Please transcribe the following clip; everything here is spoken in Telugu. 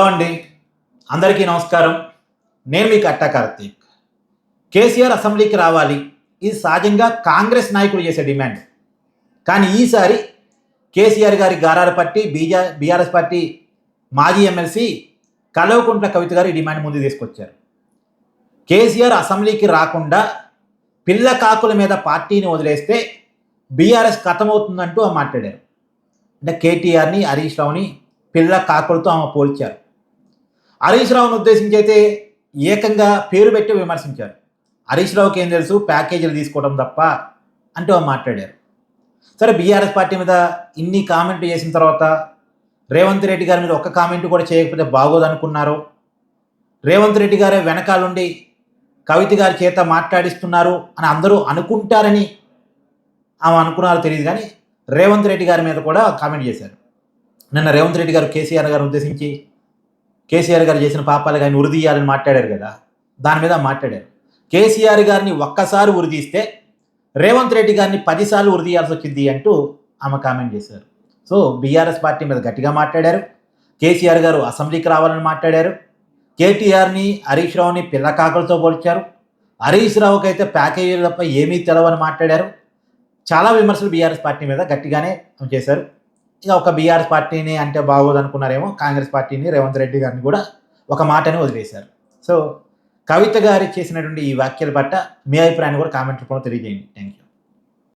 హలో అండి. అందరికీ నమస్కారం. నేను మీకు కట్టా కార్తీక్. కేసీఆర్ అసెంబ్లీకి రావాలి. ఇది సహజంగా కాంగ్రెస్ నాయకులు చేసే డిమాండ్. కానీ ఈసారి కేసీఆర్ గారి గారాల పట్టి బీజా బీఆర్ఎస్ పార్టీ మాజీ ఎమ్మెల్సీ కలవకుంట్ల కవిత గారు ఈ డిమాండ్ ముందు తీసుకొచ్చారు. కేసీఆర్ అసెంబ్లీకి రాకుండా పిల్ల కాకుల మీద పార్టీని వదిలేస్తే బీఆర్ఎస్ కథమవుతుందంటూ ఆమె మాట్లాడారు. అంటే కేటీఆర్ని హరీష్ రావుని పిల్ల కాకులతో ఆమె పోల్చారు. హరీష్ రావును ఉద్దేశించి అయితే ఏకంగా పేరు పెట్టి విమర్శించారు. హరీష్ రావుకి ఏం తెలుసు? ప్యాకేజీలు తీసుకోవడం తప్ప అంటూ మాట్లాడారు. సరే బీఆర్ఎస్ పార్టీ మీద ఇన్ని కామెంట్లు చేసిన తర్వాత రేవంత్ రెడ్డి గారి మీద ఒక్క కామెంట్ కూడా చేయకపోతే బాగోదు అనుకున్నారు రేవంత్ రెడ్డి గారే వెనకాలండి కవిత గారి చేత మాట్లాడిస్తున్నారు అని అందరూ అనుకుంటారని ఆమె అనుకున్నారో తెలియదు కానీ రేవంత్ రెడ్డి గారి మీద కూడా కామెంట్ చేశారు. నిన్న రేవంత్ రెడ్డి గారు కేసీఆర్ గారు ఉద్దేశించి కేసీఆర్ గారు చేసిన పాపాలు కానీ ఉరిదీయాలని మాట్లాడారు కదా దాని మీద మాట్లాడారు. కేసీఆర్ గారిని ఒక్కసారి ఉరిదీస్తే రేవంత్ రెడ్డి గారిని పదిసార్లు ఉరిదీయాల్సి వచ్చింది అంటూ ఆమె కామెంట్ చేశారు. సో బీఆర్ఎస్ పార్టీ మీద గట్టిగా మాట్లాడారు. కేసీఆర్ గారు అసెంబ్లీకి రావాలని మాట్లాడారు. కేటీఆర్ని హరీష్ రావుని పిల్లకాకులతో పోల్చారు. హరీష్ రావుకి అయితే ప్యాకేజీలపై ఏమీ తెలవని మాట్లాడారు. చాలా విమర్శలు బీఆర్ఎస్ పార్టీ మీద గట్టిగానే చేశారు. ఇక ఒక బీఆర్ఎస్ పార్టీని అంటే బాగోదు అనుకున్నారేమో కాంగ్రెస్ పార్టీని రేవంత్ రెడ్డి గారిని కూడా ఒక మాటని వదిలేశారు. సో కవిత గారి చేసినటువంటి ఈ వ్యాఖ్యల పట్ల మీ అభిప్రాయాన్ని కూడా కామెంట్ రూపంలో తెలియజేయండి. Thank you